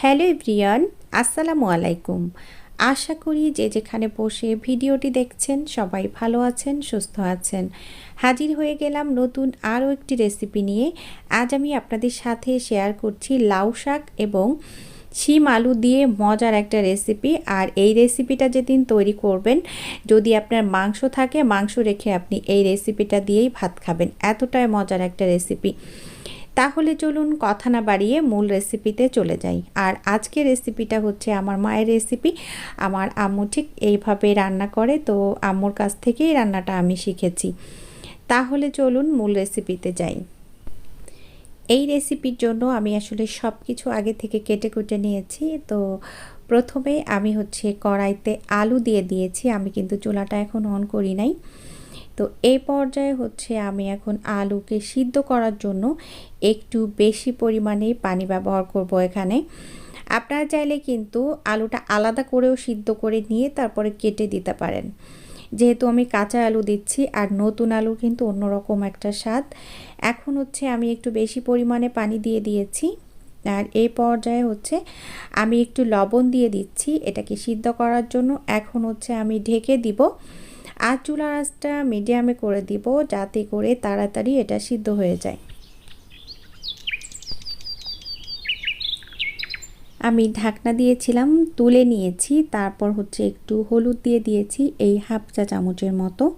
Hello everyone, আসসালামু আলাইকুম। আশা করি যে যেখানে বসে ভিডিওটি দেখছেন, সবাই ভালো আছেন, সুস্থ আছেন। হাজির হয়ে গেলাম নতুন আরও একটি রেসিপি নিয়ে। আজ আমি আপনাদের সাথে শেয়ার করছি লাউ শাক এবং শিম আলু দিয়ে মজার একটা রেসিপি। আর এই রেসিপিটা যেদিন তৈরি করবেন, যদি আপনার মাংস থাকে, মাংস রেখে আপনি এই রেসিপিটা দিয়েই ভাত খাবেন। এতটাই মজার একটা রেসিপি। তাহলে চলুন কথা না বাড়িয়ে মূল রেসিপিতে চলে যাই। আর আজকে রেসিপিটা হচ্ছে আমার মায়ের রেসিপি আমার আম্মু ঠিক এইভাবে রান্না করে, তো আম্মুর কাছ থেকেই রান্নাটা আমি শিখেছি। তাহলে চলুন মূল রেসিপিতে যাই। এই রেসিপির জন্য আমি আসলে সব কিছু আগে থেকে কেটে কুটে নিয়েছি। তো প্রথমে আমি হচ্ছে কড়াইতে আলু দিয়ে দিয়েছি। আমি কিন্তু চুলাটা এখন অন করি নাই। তো এই পর্যায়ে হচ্ছে আমি এখন আলুকে সিদ্ধ করার জন্য একটু বেশি পরিমাণে পানি ব্যবহার করব এখানে। আপনারা চাইলে কিন্তু আলুটা আলাদা করেও সিদ্ধ করে নিয়ে তারপরে কেটে দিতে পারেন। যেহেতু আমি কাঁচা আলু দিচ্ছি আর নতুন আলু কিন্তু অন্যরকম একটা স্বাদ। এখন হচ্ছে আমি একটু বেশি পরিমাণে পানি দিয়ে দিয়েছি। আর এই পর্যায়ে হচ্ছে আমি একটু লবণ দিয়ে দিচ্ছি এটাকে সিদ্ধ করার জন্য। এখন হচ্ছে আমি ঢেকে দিব। আর চুলার আঁচটা মিডিয়ামে করে দিব, যাতে করে তাড়াতাড়ি এটা সিদ্ধ হয়ে যায়। আমি ঢাকনা দিয়েছিলাম, তুলে নিয়েছি, তারপর হচ্ছে একটু হলুদ দিয়ে দিয়েছি, এই হাফ চা চামচের মতো।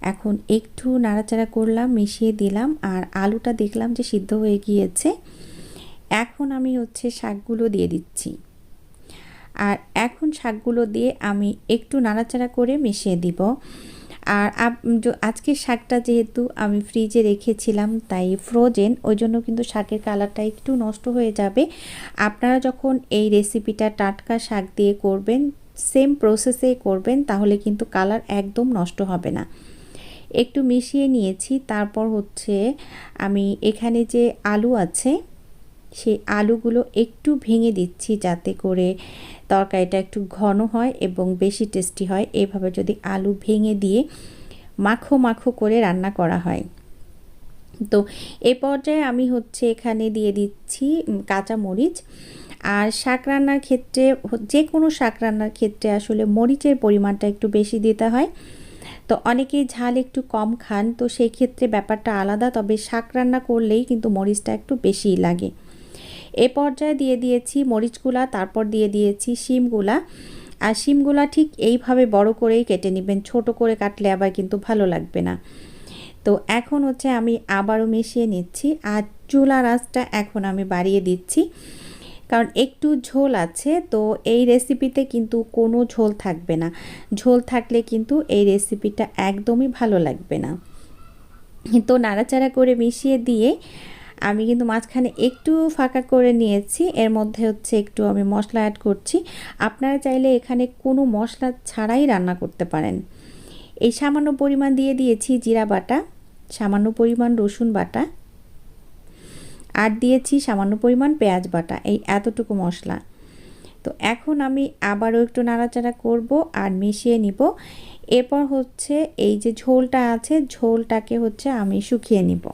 এখন একটু নাড়াচাড়া করলাম, মিশিয়ে দিলাম, আর আলুটা দেখলাম যে সিদ্ধ হয়ে গিয়েছে। এখন আমি হচ্ছে শাকগুলো দিয়ে দিচ্ছি। আর এখন শাকগুলো দিয়ে আমি একটু নাড়াচাড়া করে মিশিয়ে দিব। আর আজকের শাকটা যেহেতু আমি ফ্রিজে রেখেছিলাম, তাই ফ্রোজেন ওই জন্য কিন্তু শাকের কালারটা একটু নষ্ট হয়ে যাবে। আপনারা যখন এই রেসিপিটা টাটকা শাক দিয়ে করবেন সেম প্রসেসে করবেন, তাহলে কিন্তু কালার একদম নষ্ট হবে না। একটু মিশিয়ে নিয়েছি, তারপর হচ্ছে আমি এখানে যে আলু আছে সেই আলুগুলো একটু ভেঙে দিচ্ছি যাতে করে তরকারিটা একটু ঘন হয় এবং বেশি টেস্টি হয়। এভাবে যদি আলু ভেঙে দিয়ে মাখো মাখো করে রান্না করা হয়। তো এ পর্যায়ে আমি হচ্ছে এখানে দিয়ে দিচ্ছি কাঁচা মরিচ। আর শাক রান্নার ক্ষেত্রে যে কোনো শাক রান্নার ক্ষেত্রে আসলে মরিচের পরিমাণটা একটু বেশি দিতে হয়। তো অনেকেই ঝাল একটু কম খান, তো সেই ক্ষেত্রে ব্যাপারটা আলাদা, তবে শাক রান্না করলেই কিন্তু মরিচটা একটু বেশিই লাগে। এ পর্যায়ে দিয়ে দিয়েছি মরিচগুলা তারপর দিয়ে দিয়েছি শিমগুলা আর শিমগুলা ঠিক এইভাবে বড় করেই কেটে নেবেন, ছোট করে কাটলে আবার কিন্তু ভালো লাগবে না। তো এখন হচ্ছে আমি আবারও মিশিয়ে নিচ্ছি আর চুলা রাসটা এখন আমি বাড়িয়ে দিচ্ছি। কারণ একটু ঝোল আছে, তো এই রেসিপিতে কিন্তু কোনো ঝোল থাকবে না। ঝোল থাকলে কিন্তু এই রেসিপিটা একদমই ভালো লাগবে না। তো নাড়াচাড়া করে মিশিয়ে দিয়ে আমি কিন্তু মাঝখানে একটু ফাঁকা করে নিয়েছি। এর মধ্যে হচ্ছে একটু আমি মশলা অ্যাড করছি। আপনারা চাইলে এখানে কোনো মশলা ছাড়াই রান্না করতে পারেন। এই সামান্য পরিমাণ দিয়ে দিয়েছি জিরা বাটা, সামান্য পরিমাণ রসুন বাটা, আর দিয়েছি সামান্য পরিমাণ পেঁয়াজ বাটা, এই এতটুকু মশলা। তো এখন আমি আবারও একটু নাড়াচাড়া করব আর মিশিয়ে নিব। এরপর হচ্ছে এই যে ঝোলটা আছে, ঝোলটাকে হচ্ছে আমি শুকিয়ে নিব।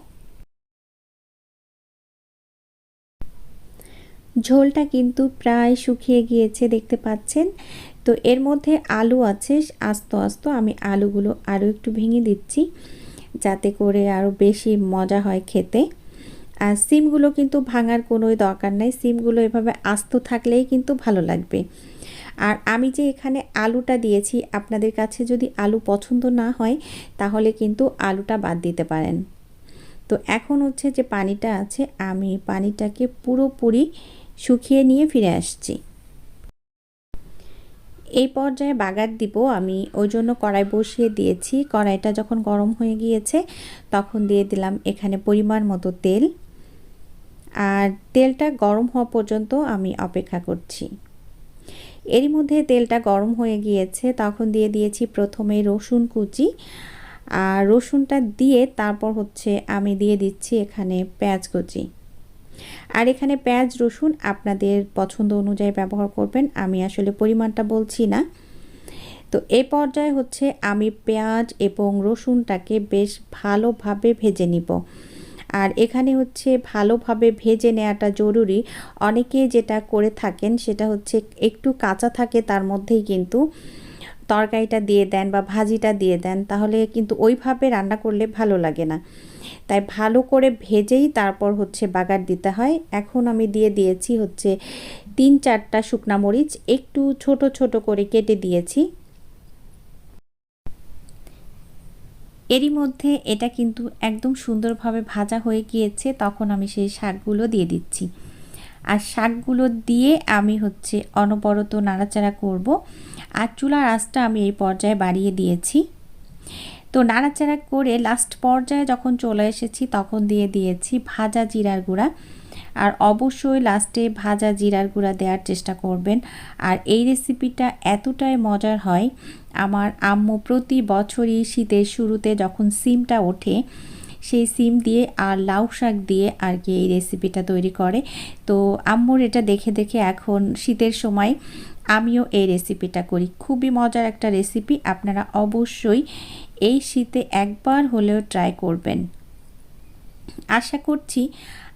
ঝোলটা কিন্তু প্রায় শুকিয়ে গিয়েছে, দেখতে পাচ্ছেন। তো এর মধ্যে আলু আছে, আস্তে আস্তে। আমি আলুগুলো আরও একটু ভেঙে দিচ্ছি, যাতে করে আরও বেশি মজা হয় খেতে। আর সিমগুলো কিন্তু ভাঙার কোনোই দরকার নেই। সিমগুলো এভাবে আস্ত থাকলেই কিন্তু ভালো লাগবে। আর আমি যে এখানে আলুটা দিয়েছি, আপনাদের কাছে যদি আলু পছন্দ না হয়, তাহলে কিন্তু আলুটা বাদ দিতে পারেন। তো এখন হচ্ছে যে পানিটা আছে, আমি পানিটাকে পুরোপুরি শুকিয়ে নিয়ে ফিরে আসছি। এই পর্যায়ে বাগার দিব, আমি ওই জন্য কড়াই বসিয়ে দিয়েছি। কড়াইটা যখন গরম হয়ে গিয়েছে, তখন দিয়ে দিলাম এখানে পরিমাণ মতো তেল। আর তেলটা গরম হওয়া পর্যন্ত আমি অপেক্ষা করছি। এরই মধ্যে তেলটা গরম হয়ে গিয়েছে, তখন দিয়ে দিয়েছি প্রথমে রসুন কুচি। আর রসুনটা দিয়ে তারপর হচ্ছে আমি দিয়ে দিচ্ছি এখানে পেঁয়াজ কুচি। আর এখানে পেঁয়াজ, রসুন আপনাদের পছন্দ অনুযায়ী ব্যবহার করবেন, আমি আসলে পরিমাণটা বলছি না। তো এই পর্যায়ে হচ্ছে আমি পেঁয়াজ এবং রসুনটাকে বেশ ভালোভাবে ভেজে নিব। আর এখানে হচ্ছে ভালোভাবে ভেজে নেওয়াটা জরুরি। অনেকে যেটা করে থাকেন সেটা হচ্ছে একটু কাঁচা থাকে তার মধ্যেই কিন্তু তরকারিটা দিয়ে দেন বা ভাজিটা দিয়ে দেন, তাহলে কিন্তু ওইভাবে রান্না করলে ভালো লাগে না। তাই ভালো করে ভেজেই তারপর হচ্ছে বাগার দিতে হয়। এখন আমি দিয়ে দিয়েছি হচ্ছে তিন চারটা শুকনা মরিচ, একটু ছোট ছোট করে কেটে দিয়েছি। এরই মধ্যে এটা কিন্তু একদম সুন্দরভাবে ভাজা হয়ে গিয়েছে, তখন আমি সেই শাকগুলো দিয়ে দিচ্ছি। আর শাকগুলো দিয়ে আমি হচ্ছে অনবরত নাড়াচাড়া করব। আর চুলার আঁচটা আমি এই পর্যায়ে বাড়িয়ে দিয়েছি। তো নাড়াচাড়া করে লাস্ট পর্যায়ে যখন চলে এসেছি তখন দিয়ে দিয়েছি ভাজা জিরার গুঁড়া। আর অবশ্যই লাস্টে ভাজা জিরার গুঁড়া দেওয়ার চেষ্টা করবেন। আর এই রেসিপিটা এতটাই মজার হয়, আমার আম্মু প্রতি বছরই শীতের শুরুতে যখন সিমটা ওঠে সেই সিম দিয়ে আর লাউ শাক দিয়ে আর কি এই রেসিপিটা তৈরি করে। তো আম্মুর এটা দেখে দেখে এখন শীতের সময় আমিও এই রেসিপিটা করি। খুবই মজার একটা রেসিপি আপনারা অবশ্যই এই শীতে একবার হলেও ট্রাই করবেন। আশা করছি